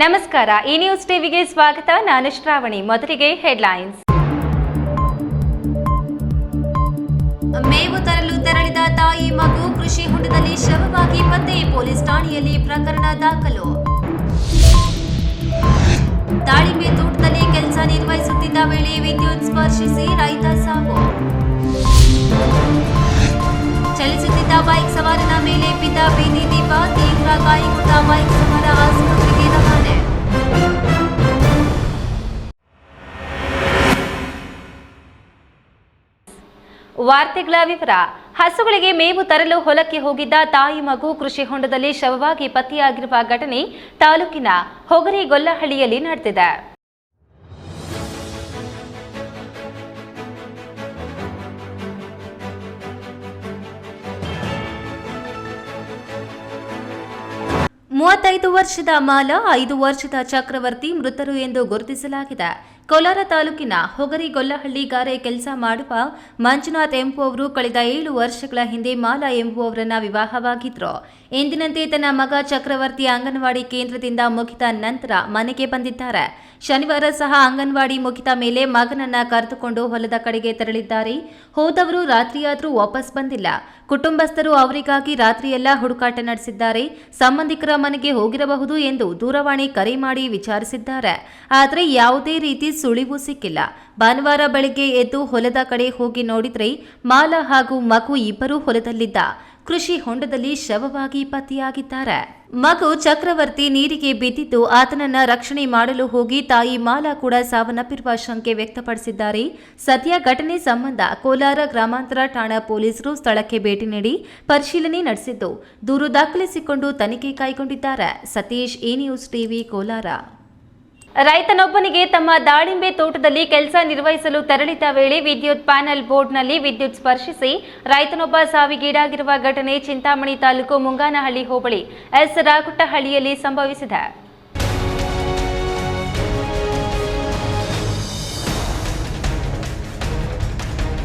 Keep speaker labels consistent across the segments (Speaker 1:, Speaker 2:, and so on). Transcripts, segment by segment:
Speaker 1: ನಮಸ್ಕಾರ, ಈ ನ್ಯೂಸ್ ಟಿವಿಗೆ ಸ್ವಾಗತ. ನಾನು ಶ್ರಾವಣಿ. ಮೊದಲಿಗೆ ಹೆಡ್ಲೈನ್ಸ್
Speaker 2: ಮೇವು ತರಲು ತೆರಳಿದ ತಾಯಿ ಮಗು ಕೃಷಿ ಹೊಂಡದಲ್ಲಿ ಶವವಾಗಿ ಪತ್ತೆ, ಪೊಲೀಸ್ ಠಾಣೆಯಲ್ಲಿ ಪ್ರಕರಣ ದಾಖಲು. ದಾಳಿಂಬೆ ತೋಟದಲ್ಲಿ ಕೆಲಸ ನಿರ್ವಹಿಸುತ್ತಿದ್ದ ವೇಳೆ ವಿದ್ಯುತ್ ಸ್ಪರ್ಶಿಸಿ ರೈತ ಸಾವು. ಚಲಿಸುತ್ತಿದ್ದ ಬೈಕ್ ಸವಾರನ ಮೇಲೆ ಬಿದ್ದ ಬೀದಿ ದೀಪ, ತೀವ್ರ ಗಾಯಗೊಂಡ ಬೈಕ್ ಸವಾರ ಆಸ್ಪತ್ರೆಗೆ
Speaker 1: ವಾರ್ತೆಗಳ ವಿವರ. ಹಸುಗಳಿಗೆ ಮೇವು ತರಲು ಹೊಲಕ್ಕೆ ಹೋಗಿದ್ದ ತಾಯಿ ಮಗು ಕೃಷಿ ಹೊಂಡದಲ್ಲಿ ಶವವಾಗಿ ಪತ್ತೆಯಾಗಿರುವ ಘಟನೆ ತಾಲೂಕಿನ ಹೊಗರಿಗೊಲ್ಲಹಳ್ಳಿಯಲ್ಲಿ ನಡೆದಿದೆ. ಮೂವತ್ತೈದು ವರ್ಷದ ಮಾಲ, ಐದು ವರ್ಷದ ಚಕ್ರವರ್ತಿ ಮೃತರು ಎಂದು ಗುರುತಿಸಲಾಗಿದೆ. ಕೋಲಾರ ತಾಲೂಕಿನ ಹೊಗರಿಗೊಲ್ಲಹಳ್ಳಿ ಗಾರೆ ಕೆಲಸ ಮಾಡುವ ಮಂಜುನಾಥ್ ಎಂಬುವವರು ಕಳೆದ ಏಳು ವರ್ಷಗಳ ಹಿಂದೆ ಮಾಲಾ ಎಂಬುವವರನ್ನ ವಿವಾಹವಾಗಿದ್ರು. ಎಂದಿನಂತೆ ತನ್ನ ಮಗ ಚಕ್ರವರ್ತಿ ಅಂಗನವಾಡಿ ಕೇಂದ್ರದಿಂದ ಮುಗಿದ ನಂತರ ಮನೆಗೆ ಬಂದಿದ್ದಾರೆ. ಶನಿವಾರ ಸಹ ಅಂಗನವಾಡಿ ಮುಗಿದ ಮೇಲೆ ಮಗನನ್ನ ಕರೆದುಕೊಂಡು ಹೊಲದ ಕಡೆಗೆ ತೆರಳಿದ್ದಾರೆ. ಹೋದವರು ರಾತ್ರಿಯಾದರೂ ವಾಪಸ್ ಬಂದಿಲ್ಲ. ಕುಟುಂಬಸ್ಥರು ಅವರಿಗಾಗಿ ರಾತ್ರಿಯೆಲ್ಲ ಹುಡುಕಾಟ ನಡೆಸಿದ್ದಾರೆ. ಸಂಬಂಧಿಕರ ಮನೆಗೆ ಹೋಗಿರಬಹುದು ಎಂದು ದೂರವಾಣಿ ಕರೆ ಮಾಡಿ ವಿಚಾರಿಸಿದ್ದಾರೆ. ಆದರೆ ಯಾವುದೇ ರೀತಿ ಸುಳಿವು ಸಿಕ್ಕಿಲ್ಲ. ಭಾನುವಾರ ಬೆಳಗ್ಗೆ ಎದ್ದು ಹೊಲದ ಕಡೆ ಹೋಗಿ ನೋಡಿದ್ರೆ ಮಾಲ ಹಾಗೂ ಮಗು ಇಬ್ಬರೂ ಹೊಲದಲ್ಲಿದ್ದ. ಕೃಷಿ ಹೊಂಡದಲ್ಲಿ ಶವವಾಗಿ ಪತ್ತೆಯಾಗಿದ್ದಾರೆ ಮಗು ಚಕ್ರವರ್ತಿ ನೀರಿಗೆ ಬಿದ್ದಿದ್ದು ಆತನನ್ನ ರಕ್ಷಣೆ ಮಾಡಲು ಹೋಗಿ ತಾಯಿ ಮಾಲಾ ಕೂಡ ಸಾವನ್ನಪ್ಪಿರುವ ಶಂಕೆ ವ್ಯಕ್ತಪಡಿಸಿದ್ದಾರೆ. ಸದ್ಯ ಘಟನೆ ಸಂಬಂಧ ಕೋಲಾರ ಗ್ರಾಮಾಂತರ ಠಾಣಾ ಪೊಲೀಸರು ಸ್ಥಳಕ್ಕೆ ಭೇಟಿ ನೀಡಿ ಪರಿಶೀಲನೆ ನಡೆಸಿದ್ದು. ದೂರು ದಾಖಲಿಸಿಕೊಂಡು ತನಿಖೆ ಕೈಗೊಂಡಿದ್ದಾರೆ. Satish A news TV Kolar. ರೈತನೊಬ್ಬನಿಗೆ ತಮ್ಮ ದಾಳಿಂಬೆ ತೋಟದಲ್ಲಿ ಕೆಲಸ ನಿರ್ವಹಿಸಲು ತೆರಳಿದ ವೇಳೆ ವಿದ್ಯುತ್ ಪ್ಯಾನೆಲ್ ಬೋರ್ಡ್ನಲ್ಲಿ ವಿದ್ಯುತ್ ಸ್ಪರ್ಶಿಸಿ ರೈತನೊಬ್ಬ ಸಾವಿಗೀಡಾಗಿರುವ ಘಟನೆ ಚಿಂತಾಮಣಿ ತಾಲೂಕು ಮುಂಗಾನಹಳ್ಳಿ ಹೋಬಳಿ ಎಸ್ ರಾಗುಟ್ಟಹಳ್ಳಿಯಲ್ಲಿ ಸಂಭವಿಸಿದೆ.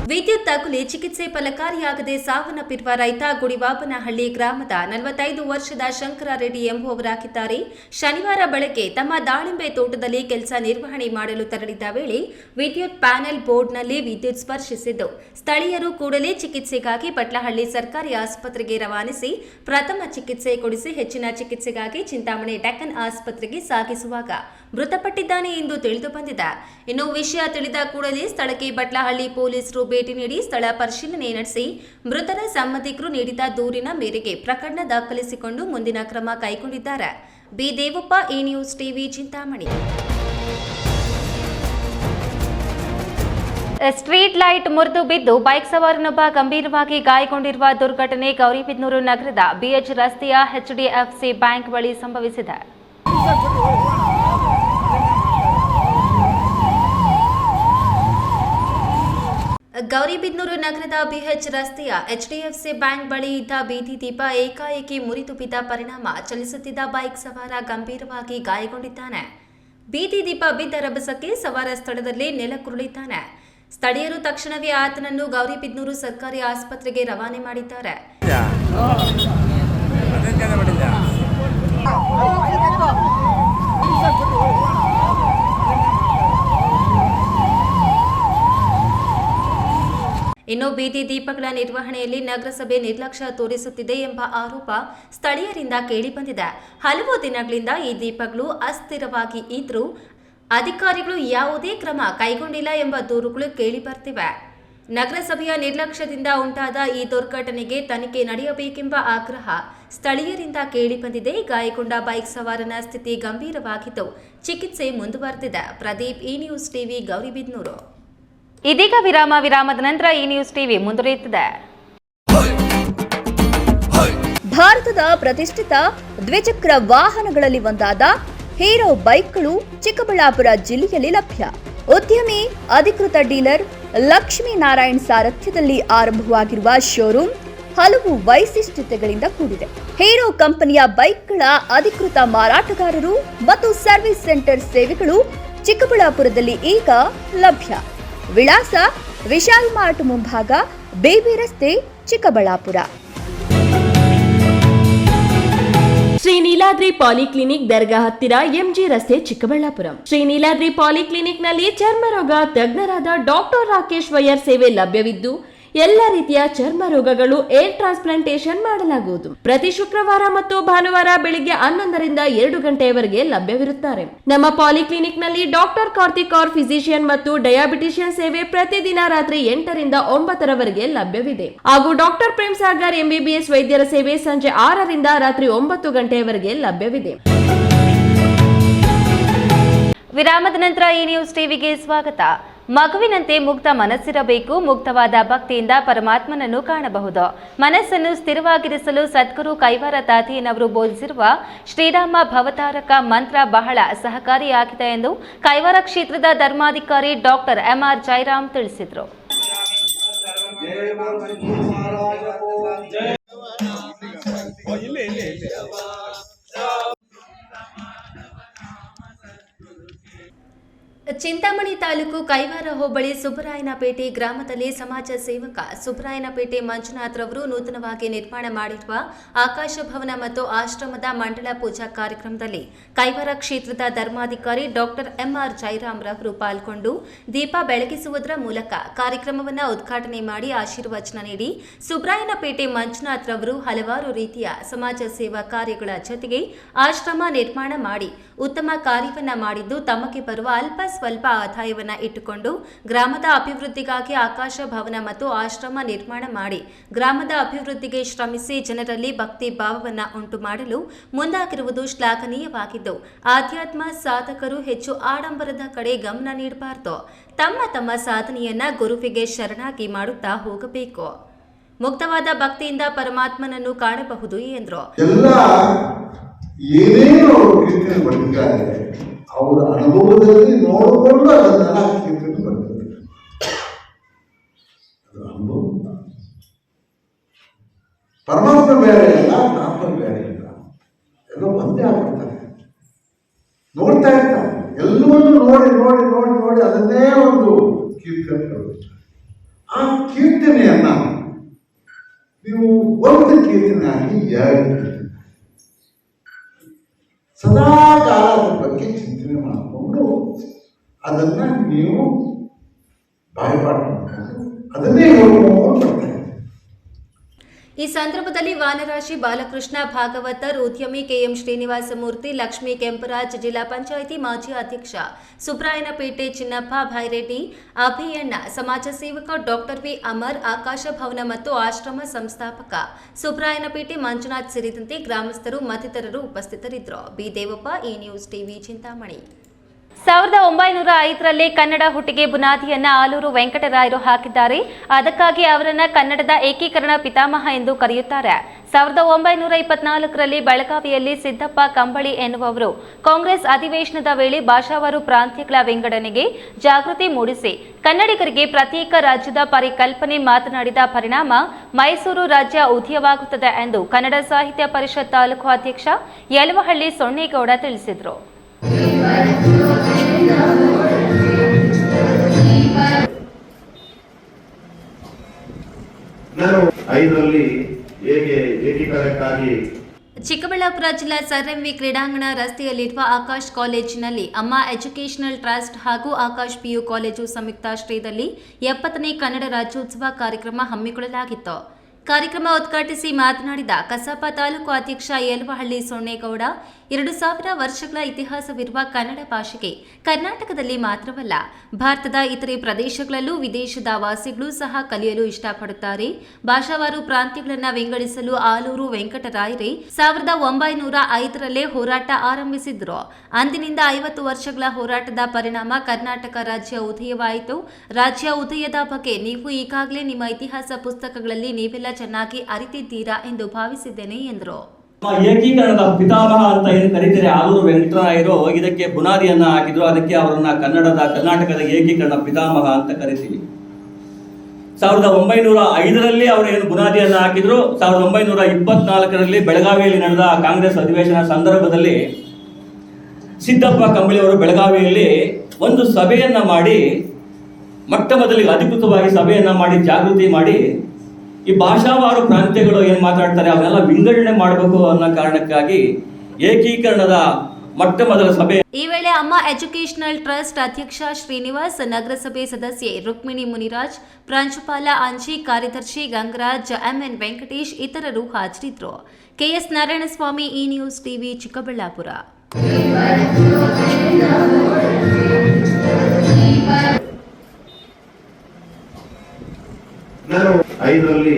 Speaker 1: ವಿದ್ಯುತ್ ತಗುಲಿ ಚಿಕಿತ್ಸೆ ಫಲಕಾರಿಯಾಗದೆ ಸಾವನ್ನಪ್ಪಿರುವ ರೈತ ಗುಡಿವಾಬನಹಳ್ಳಿ ಗ್ರಾಮದ ನಲವತ್ತೈದು ವರ್ಷದ ಶಂಕರ ರೆಡ್ಡಿ ಎಂಬುವವರಾಗಿದ್ದಾರೆ ಶನಿವಾರ ಬೆಳಗ್ಗೆ ತಮ್ಮ ದಾಳಿಂಬೆ ತೋಟದಲ್ಲಿ ಕೆಲಸ ನಿರ್ವಹಣೆ ಮಾಡಲು ತೆರಳಿದ್ದ ವೇಳೆ ವಿದ್ಯುತ್ ಪ್ಯಾನೆಲ್ ಬೋರ್ಡ್ನಲ್ಲಿ ವಿದ್ಯುತ್ ಸ್ಪರ್ಶಿಸಿದ್ದು. ಸ್ಥಳೀಯರು ಕೂಡಲೇ ಚಿಕಿತ್ಸೆಗಾಗಿ ಬಟ್ಲಹಳ್ಳಿ ಸರ್ಕಾರಿ ಆಸ್ಪತ್ರೆಗೆ ರವಾನಿಸಿ ಪ್ರಥಮ ಚಿಕಿತ್ಸೆ ಕೊಡಿಸಿ ಹೆಚ್ಚಿನ ಚಿಕಿತ್ಸೆಗಾಗಿ ಚಿಂತಾಮಣಿ ಡೆಕ್ಕನ್ ಆಸ್ಪತ್ರೆಗೆ ಸಾಗಿಸುವಾಗ ಮೃತಪಟ್ಟಿದ್ದಾನೆ ಎಂದು ತಿಳಿದು ಬಂದಿದೆ. ಇನ್ನು ವಿಷಯ ತಿಳಿದ ಕೂಡಲೇ ಸ್ಥಳಕ್ಕೆ ಬಟ್ಲಹಳ್ಳಿ ಪೊಲೀಸರು ಭೇಟಿ ನೀಡಿ ಸ್ಥಳ ಪರಿಶೀಲನೆ ನಡೆಸಿ ಮೃತರ ಸಂಬಂಧಿಕರು ನೀಡಿದ ದೂರಿನ ಮೇರೆಗೆ ಪ್ರಕರಣ ದಾಖಲಿಸಿಕೊಂಡು ಮುಂದಿನ ಕ್ರಮ ಕೈಗೊಂಡಿದ್ದಾರೆ. B Devappa, A news TV, Chintamani. Street light ಮುರಿದು ಬಿದ್ದು ಬೈಕ್ ಸವಾರನೊಬ್ಬ ಗಂಭೀರವಾಗಿ ಗಾಯಗೊಂಡಿರುವ ದುರ್ಘಟನೆ ಗೌರಿಬಿದನೂರು ನಗರದ ಬಿಎಚ್ ರಸ್ತೆಯ ಎಚ್ಡಿಎಫ್ಸಿ ಬ್ಯಾಂಕ್ ಬಳಿ ಸಂಭವಿಸಿದೆ. ಗೌರಿಬಿದನೂರು ನಗರದ ಬಿಎಚ್ ರಸ್ತೆಯ ಎಚ್ಡಿಎಫ್ಸಿ ಬ್ಯಾಂಕ್ ಬಳಿ ಇದ್ದ ಬೀದಿ ದೀಪ ಏಕಾಏಕಿ ಮುರಿದು ಪರಿಣಾಮ ಚಲಿಸುತ್ತಿದ್ದ ಬೈಕ್ ಸವಾರ ಗಂಭೀರವಾಗಿ ಗಾಯಗೊಂಡಿದ್ದಾನೆ. ಬೀದಿ ದೀಪ ಬಿದ್ದ ರಭಸಕ್ಕೆ ಸವಾರ ಸ್ಥಳದಲ್ಲಿ ನೆಲಕುರುಳಿದ್ದಾನೆ ಸ್ಥಳೀಯರು ತಕ್ಷಣವೇ ಆತನನ್ನು ಗೌರಿಬಿದನೂರು ಸರ್ಕಾರಿ ಆಸ್ಪತ್ರೆಗೆ ರವಾನೆ ಮಾಡಿದ್ದಾರೆ
Speaker 3: ಅದೇನ್ ಕೆಲಸ ಮಾಡಿದ್ದ
Speaker 2: ಇನ್ನು ಬೀದಿ ದೀಪಗಳ ನಿರ್ವಹಣೆಯಲ್ಲಿ ನಗರಸಭೆ ನಿರ್ಲಕ್ಷ್ಯ ತೋರಿಸುತ್ತಿದೆ ಎಂಬ ಆರೋಪ ಸ್ಥಳೀಯರಿಂದ ಕೇಳಿಬಂದಿದೆ. ಹಲವು ದಿನಗಳಿಂದ ಈ ದೀಪಗಳು ಅಸ್ಥಿರವಾಗಿ ಇದ್ರೂ ಅಧಿಕಾರಿಗಳು ಯಾವುದೇ ಕ್ರಮ ಕೈಗೊಂಡಿಲ್ಲ ಎಂಬ ದೂರುಗಳು ಕೇಳಿಬರ್ತಿವೆ. ನಗರಸಭೆಯ ನಿರ್ಲಕ್ಷ್ಯದಿಂದ ಉಂಟಾದ ಈ ದುರ್ಘಟನೆಗೆ ತನಿಖೆ ನಡೆಯಬೇಕೆಂಬ ಆಗ್ರಹ ಸ್ಥಳೀಯರಿಂದ ಕೇಳಿಬಂದಿದೆ. ಗಾಯಗೊಂಡ ಬೈಕ್ ಸವಾರನ ಸ್ಥಿತಿ ಗಂಭೀರವಾಗಿದ್ದು ಚಿಕಿತ್ಸೆ ಮುಂದುವರೆದಿದೆ. Pradeep, E news TV, Gowribidanur.
Speaker 1: ಇದೀಗ ವಿರಾಮ, ವಿರಾಮದ ನಂತರ ಈ ನ್ಯೂಸ್ ಟಿವಿ ಮುಂದುವರಿಯುತ್ತದೆ.
Speaker 4: ಭಾರತದ ಪ್ರತಿಷ್ಠಿತ ದ್ವಿಚಕ್ರ ವಾಹನಗಳಲ್ಲಿ ಒಂದಾದ ಹೀರೋ ಬೈಕ್ಗಳು ಚಿಕ್ಕಬಳ್ಳಾಪುರ ಜಿಲ್ಲೆಯಲ್ಲಿ ಲಭ್ಯ. ಉದ್ಯಮಿ, ಅಧಿಕೃತ ಡೀಲರ್ ಲಕ್ಷ್ಮೀ ನಾರಾಯಣ್ ಸಾರಥ್ಯದಲ್ಲಿ ಆರಂಭವಾಗಿರುವ ಶೋರೂಮ್ ಹಲವು ವೈಶಿಷ್ಟ್ಯತೆಗಳಿಂದ ಕೂಡಿದೆ. ಹೀರೋ ಕಂಪನಿಯ ಬೈಕ್ಗಳ ಅಧಿಕೃತ ಮಾರಾಟಗಾರರು ಮತ್ತು ಸರ್ವಿಸ್ ಸೆಂಟರ್ ಸೇವೆಗಳು ಚಿಕ್ಕಬಳ್ಳಾಪುರದಲ್ಲಿ ಈಗ ಲಭ್ಯ. ವಿಳಾಸ ವಿಶಾಲ್ ಮಾರ್ಟ್ ಮುಂಭಾಗ ಬೇಬಿ ರಸ್ತೆ, ಚಿಕ್ಕಬಳ್ಳಾಪುರ.
Speaker 5: ಶ್ರೀ ನೀಲಾದ್ರಿ ಪಾಲಿಕ್ಲಿನಿಕ್ ದರ್ಗಾ ಹತ್ತಿರ ಎಂಜಿ ರಸ್ತೆ, ಚಿಕ್ಕಬಳ್ಳಾಪುರ. ಶ್ರೀ ನೀಲಾದ್ರಿ ಪಾಲಿಕ್ಲಿನಿಕ್ನಲ್ಲಿ ಚರ್ಮರೋಗ ಚರ್ಮ ತಜ್ಞರಾದ ಡಾಕ್ಟರ್ ರಾಕೇಶ್ ವೈಯರ್ ಸೇವೆ ಲಭ್ಯವಿದ್ದು ಎಲ್ಲ ರೀತಿಯ ಚರ್ಮ ರೋಗಗಳು ಏರ್ ಟ್ರಾನ್ಸ್ಪ್ಲಾಂಟೇಶನ್ ಮಾಡಲಾಗುವುದು. ಪ್ರತಿ ಶುಕ್ರವಾರ ಮತ್ತು ಭಾನುವಾರ ಬೆಳಿಗ್ಗೆ ಹನ್ನೊಂದರಿಂದ ಎರಡು ಗಂಟೆಯವರೆಗೆ ಲಭ್ಯವಿರುತ್ತಾರೆ. ನಮ್ಮ ಪಾಲಿಕ್ಲಿನಿಕ್ನಲ್ಲಿ ಡಾಕ್ಟರ್ ಕಾರ್ತಿಕ್ ಆರ್ ಫಿಸಿಷಿಯನ್ ಮತ್ತು ಡಯಾಬಿಟಿಷಿಯನ್ ಸೇವೆ ಪ್ರತಿದಿನ ರಾತ್ರಿ ಎಂಟರಿಂದ ಒಂಬತ್ತರವರೆಗೆ ಲಭ್ಯವಿದೆ. ಹಾಗೂ ಡಾಕ್ಟರ್ ಪ್ರೇಮ್ ಸಾಗರ್ ಎಂಬಿಬಿಎಸ್ ವೈದ್ಯರ ಸೇವೆ ಸಂಜೆ ಆರರಿಂದ ರಾತ್ರಿ ಒಂಬತ್ತು ಗಂಟೆಯವರೆಗೆ ಲಭ್ಯವಿದೆ.
Speaker 6: ವಿರಾಮದ ನಂತರ ಈ ನ್ಯೂಸ್ ಟಿವಿಗೆ ಸ್ವಾಗತ. ಮಗುವಿನಂತೆ ಮುಕ್ತ ಮನಸ್ಸಿರಬೇಕು ಮುಕ್ತವಾದ ಭಕ್ತಿಯಿಂದ ಪರಮಾತ್ಮನನ್ನು ಕಾಣಬಹುದು. ಮನಸ್ಸನ್ನು ಸ್ಥಿರವಾಗಿರಿಸಲು ಸದ್ಗುರು ಕೈವಾರ ತಾತಿಯನ್ನವರು ಬೋಧಿಸಿರುವ ಶ್ರೀರಾಮ ಭವತಾರಕ ಮಂತ್ರ ಬಹಳ ಸಹಕಾರಿಯಾಗಿದೆ ಎಂದು ಕೈವಾರ ಕ್ಷೇತ್ರದ ಧರ್ಮಾಧಿಕಾರಿ ಡಾಕ್ಟರ್ ಎಂಆರ್ ಜೈರಾಮ್ ತಿಳಿಸಿದರು.
Speaker 1: ಚಿಂತಾಮಣಿ ತಾಲೂಕು ಕೈವಾರ ಹೋಬಳಿ ಸುಬ್ಬರಾಯನಪೇಟೆ ಗ್ರಾಮದಲ್ಲಿ ಸಮಾಜ ಸೇವಕ ಸುಬ್ಬರಾಯನಪೇಟೆ ಮಂಜುನಾಥ್ ರವರು ನೂತನವಾಗಿ ನಿರ್ಮಾಣ ಮಾಡಿರುವ ಆಕಾಶ ಭವನ ಮತ್ತು ಆಶ್ರಮದ ಮಂಡಳ ಪೂಜಾ ಕಾರ್ಯಕ್ರಮದಲ್ಲಿ ಕೈವಾರ ಕ್ಷೇತ್ರದ ಧರ್ಮಾಧಿಕಾರಿ ಡಾಕ್ಟರ್ ಎಂಆರ್ ಜೈರಾಮ್ ರವರು ಪಾಲ್ಗೊಂಡು ದೀಪ ಬೆಳಗಿಸುವುದರ ಮೂಲಕ ಕಾರ್ಯಕ್ರಮವನ್ನು ಉದ್ಘಾಟನೆ ಮಾಡಿ ಆಶೀರ್ವಚನ ನೀಡಿ ಸುಬ್ಬರಾಯನಪೇಟೆ ಮಂಜುನಾಥ್ ರವರು ಹಲವಾರು ರೀತಿಯ ಸಮಾಜ ಸೇವಾ ಕಾರ್ಯಗಳ ಜೊತೆಗೆ ಆಶ್ರಮ ನಿರ್ಮಾಣ ಮಾಡಿ ಉತ್ತಮ ಕಾರ್ಯವನ್ನು ಮಾಡಿದ್ದು ತಮಗೆ ಬರುವ ಅಲ್ಪ ಸ್ವಲ್ಪ ಆದಾಯವನ್ನು ಇಟ್ಟುಕೊಂಡು ಗ್ರಾಮದ ಅಭಿವೃದ್ಧಿಗಾಗಿ ಆಕಾಶ ಭವನ ಮತ್ತು ಆಶ್ರಮ ನಿರ್ಮಾಣ ಮಾಡಿ ಗ್ರಾಮದ ಅಭಿವೃದ್ಧಿಗೆ ಶ್ರಮಿಸಿ ಜನರಲ್ಲಿ ಭಕ್ತಿ ಭಾವವನ್ನು ಉಂಟು ಮಾಡಲು ಮುಂದಾಗಿರುವುದು ಶ್ಲಾಘನೀಯವಾಗಿದ್ದು, ಆಧ್ಯಾತ್ಮ ಸಾಧಕರು ಹೆಚ್ಚು ಆಡಂಬರದ ಕಡೆ ಗಮನ ನೀಡಬಾರದು. ತಮ್ಮ ತಮ್ಮ ಸಾಧನೆಯನ್ನ ಗುರುವಿಗೆ ಶರಣಾಗಿ ಮಾಡುತ್ತಾ ಹೋಗಬೇಕು. ಮುಕ್ತವಾದ ಭಕ್ತಿಯಿಂದ ಪರಮಾತ್ಮನನ್ನು ಕಾಣಬಹುದು ಎಂದರು.
Speaker 7: ಅವರು ಅನುಭವದಲ್ಲಿ ನೋಡಿಕೊಂಡು ಅದನ್ನೆಲ್ಲ ಕೀರ್ತನೆ ಬರ್ತದೆ ಅನುಭವ. ಪರಮಾತ್ಮ ಬೇರೆ ಇಲ್ಲ ನಾಮ ಬೇರೆ ಇಲ್ಲ. ಎಲ್ಲ ಒಂದೇ ಆಗ್ಬಿಡ್ತಾರೆ. ನೋಡ್ತಾ ಇರ್ತಾರೆ. ಎಲ್ಲವನ್ನೂ ನೋಡಿ ನೋಡಿ ನೋಡಿ ನೋಡಿ ಅದನ್ನೇ ಒಂದು ಕೀರ್ತನೆ ಆ ಕೀರ್ತನೆಯನ್ನ ನೀವು ಒಂದು ಕೀರ್ತನೆ ಆಗಿ ಎರಡು ಸದಾ ಕಾಲ ಬಗ್ಗೆ ಚಿಂತನೆ ಮಾಡಿಕೊಂಡು ಅದನ್ನ ನೀವು ಬಾಯಿಪಾಠ ಮಾಡಿಕೊಂಡು ಅದನ್ನೇ ಹೇಳ್ಕೊಂಡು ಬರ್ತಾರೆ
Speaker 1: ಈ ಸಂದರ್ಭದಲ್ಲಿ ವಾನರಾಶಿ ಬಾಲಕೃಷ್ಣ ಭಾಗವತರ್ ಉದ್ಯಮಿ ಕೆಎಂ ಶ್ರೀನಿವಾಸ ಮೂರ್ತಿ ಲಕ್ಷ್ಮೀ ಕೆಂಪರಾಜ್, ಜಿಲ್ಲಾ ಪಂಚಾಯಿತಿ ಮಾಜಿ ಅಧ್ಯಕ್ಷ ಸುಬ್ರಾಯನಪೇಟೆ ಚಿನ್ನಪ್ಪ ಭೈರೆಡ್ಡಿ ಅಭಿಯಣ್ಣ, ಸಮಾಜ ಸೇವಕ ಡಾಕ್ಟರ್ ವಿ ಅಮರ್, ಆಕಾಶ ಭವನ ಮತ್ತು ಆಶ್ರಮ ಸಂಸ್ಥಾಪಕ ಸುಬ್ರಾಯನಪೇಟೆ ಮಂಜುನಾಥ್ ಸೇರಿದಂತೆ ಗ್ರಾಮಸ್ಥರು ಮತ್ತಿತರರು ಉಪಸ್ಥಿತರಿದ್ದರು. ಬಿ ದೇವಪ್ಪ ಈ ನ್ಯೂಸ್ ಟಿವಿ ಚಿಂತಾಮಣಿ.
Speaker 6: ಸಾವಿರದ ಒಂಬೈನೂರ ಐದರಲ್ಲಿ ಕನ್ನಡ ಹುಟ್ಟಿಗೆ ಬುನಾದಿಯನ್ನ ಆಲೂರು ವೆಂಕಟರಾಯರು ಹಾಕಿದ್ದಾರೆ. ಅದಕ್ಕಾಗಿ ಅವರನ್ನ ಕನ್ನಡದ ಏಕೀಕರಣ ಪಿತಾಮಹ ಎಂದು ಕರೆಯುತ್ತಾರೆ. ಸಾವಿರದ ಒಂಬೈನೂರ ಇಪ್ಪತ್ನಾಲ್ಕರಲ್ಲಿ ಬೆಳಗಾವಿಯಲ್ಲಿ ಸಿದ್ದಪ್ಪ ಕಂಬಳಿ ಎನ್ನುವವರು ಕಾಂಗ್ರೆಸ್ ಅಧಿವೇಶನದ ವೇಳೆ ಭಾಷಾವಾರು ಪ್ರಾಂತ್ಯಗಳ ವಿಂಗಡಣೆಗೆ ಜಾಗೃತಿ ಮೂಡಿಸಿ ಕನ್ನಡಿಗರಿಗೆ ಪ್ರತ್ಯೇಕ ರಾಜ್ಯದ ಪರಿಕಲ್ಪನೆ ಮಾತನಾಡಿದ ಪರಿಣಾಮ ಮೈಸೂರು ರಾಜ್ಯ ಉದಯವಾಗುತ್ತದೆ ಎಂದು ಕನ್ನಡ ಸಾಹಿತ್ಯ ಪರಿಷತ್ ತಾಲೂಕು ಅಧ್ಯಕ್ಷ ಯಲವಹಳ್ಳಿ ಸೊನ್ನೇಗೌಡ ತಿಳಿಸಿದರು.
Speaker 1: ಚಿಕ್ಕಬಳ್ಳಾಪುರ ಜಿಲ್ಲಾ ಸರ್ ಎಂವಿ ಕ್ರೀಡಾಂಗಣ ರಸ್ತೆಯಲ್ಲಿರುವ ಆಕಾಶ್ ಕಾಲೇಜಿನಲ್ಲಿ ಅಮ್ಮ ಎಜುಕೇಷನಲ್ ಟ್ರಸ್ಟ್ ಹಾಗೂ ಆಕಾಶ್ ಪಿಯು ಕಾಲೇಜು ಸಂಯುಕ್ತಾಶ್ರಯದಲ್ಲಿ ಎಪ್ಪತ್ತನೇ ಕನ್ನಡ ರಾಜ್ಯೋತ್ಸವ ಕಾರ್ಯಕ್ರಮ ಹಮ್ಮಿಕೊಳ್ಳಲಾಗಿತ್ತು. ಕಾರ್ಯಕ್ರಮ ಉದ್ಘಾಟಿಸಿ ಮಾತನಾಡಿದ ಕಸಾಪ ತಾಲೂಕು ಅಧ್ಯಕ್ಷ ಯಲ್ವಹಳ್ಳಿ ಸೊನ್ನೇಗೌಡ ಎರಡು ಸಾವಿರ ವರ್ಷಗಳ ಇತಿಹಾಸವಿರುವ ಕನ್ನಡ ಭಾಷೆಗೆ ಕರ್ನಾಟಕದಲ್ಲಿ ಮಾತ್ರವಲ್ಲ, ಭಾರತದ ಇತರೆ ಪ್ರದೇಶಗಳಲ್ಲೂ ವಿದೇಶದ ವಾಸಿಗಳು ಸಹ ಕಲಿಯಲು ಇಷ್ಟಪಡುತ್ತಾರೆ. ಭಾಷಾವಾರು ಪ್ರಾಂತ್ಯಗಳನ್ನು ವಿಂಗಡಿಸಲು ಆಲೂರು ವೆಂಕಟರಾಯರೇ ಸಾವಿರದ ಒಂಬೈನೂರ ಐದರಲ್ಲೇ ಹೋರಾಟ ಆರಂಭಿಸಿದ್ರು. ಅಂದಿನಿಂದ ಐವತ್ತು ವರ್ಷಗಳ ಹೋರಾಟದ ಪರಿಣಾಮ ಕರ್ನಾಟಕ ರಾಜ್ಯ ಉದಯವಾಯಿತು. ರಾಜ್ಯ ಉದಯದ ಬಗ್ಗೆ ನೀವು ಈಗಾಗಲೇ ನಿಮ್ಮ ಇತಿಹಾಸ ಪುಸ್ತಕಗಳಲ್ಲಿ ನೀವೆಲ್ಲ ಚೆನ್ನಾಗಿ ಅರಿತಿದ್ದೀರಾ ಎಂದು ಭಾವಿಸಿದ್ದೇನೆ ಎಂದರು.
Speaker 8: ಏಕೀಕರಣದ ಪಿತಾಮಹ ಅಂತ ಏನು ಕರೀತಾರೆ. ಆಲೂರು ವೆಂಕಟರಾಯರು ಇದಕ್ಕೆ ಬುನಾದಿಯನ್ನ ಹಾಕಿದ್ರು. ಅದಕ್ಕೆ ಅವರನ್ನ ಕನ್ನಡದ, ಕರ್ನಾಟಕದ ಏಕೀಕರಣ ಪಿತಾಮಹ ಅಂತ ಕರಿತೀವಿ. ಸಾವಿರದ ಒಂಬೈನೂರ ಐದರಲ್ಲಿ ಅವರು ಏನು ಬುನಾದಿಯನ್ನ ಹಾಕಿದ್ರು. ಸಾವಿರದ ಒಂಬೈನೂರ ಇಪ್ಪತ್ನಾಲ್ಕರಲ್ಲಿ ಬೆಳಗಾವಿಯಲ್ಲಿ ನಡೆದ ಕಾಂಗ್ರೆಸ್ ಅಧಿವೇಶನ ಸಂದರ್ಭದಲ್ಲಿ ಸಿದ್ದಪ್ಪ ಕಂಬಳಿ ಅವರು ಬೆಳಗಾವಿಯಲ್ಲಿ ಒಂದು ಸಭೆಯನ್ನ ಮಾಡಿ, ಮೊಟ್ಟ ಮೊದಲಿಗೆ ಅಧಿಕೃತವಾಗಿ ಸಭೆಯನ್ನ ಮಾಡಿ, ಜಾಗೃತಿ ಮಾಡಿ ಈ ಭಾಷಾವಾರು ಪ್ರಾಂತ್ಯಗಳು ಏನು ಮಾತಾಡ್ತಾರೆ ಅವನ್ನೆಲ್ಲ ವಿಂಗಡಣೆ ಮಾಡಬೇಕು ಅನ್ನೋ ಕಾರಣಕ್ಕಾಗಿ ಏಕೀಕರಣದ ಮೊಟ್ಟ ಮೊದಲ ಸಭೆ.
Speaker 1: ಈ ವೇಳೆ ಅಮ್ಮ ಎಜುಕೇಷನಲ್ ಟ್ರಸ್ಟ್ ಅಧ್ಯಕ್ಷ ಶ್ರೀನಿವಾಸ್ ನಗರಸಭೆ ಸದಸ್ಯೆ ರುಕ್ಮಿಣಿ ಮುನಿರಾಜ್ ಪ್ರಾಂಶುಪಾಲ ಅಂಜಿ ಕಾರ್ಯದರ್ಶಿ ಗಂಗರಾಜ್ ಎಂಎನ್ ವೆಂಕಟೇಶ್ ಇತರರು ಹಾಜರಿದ್ದರು. KS Narayanaswamy E news TV Chikkaballapur.
Speaker 9: ನಾನು ಐದರಲ್ಲಿ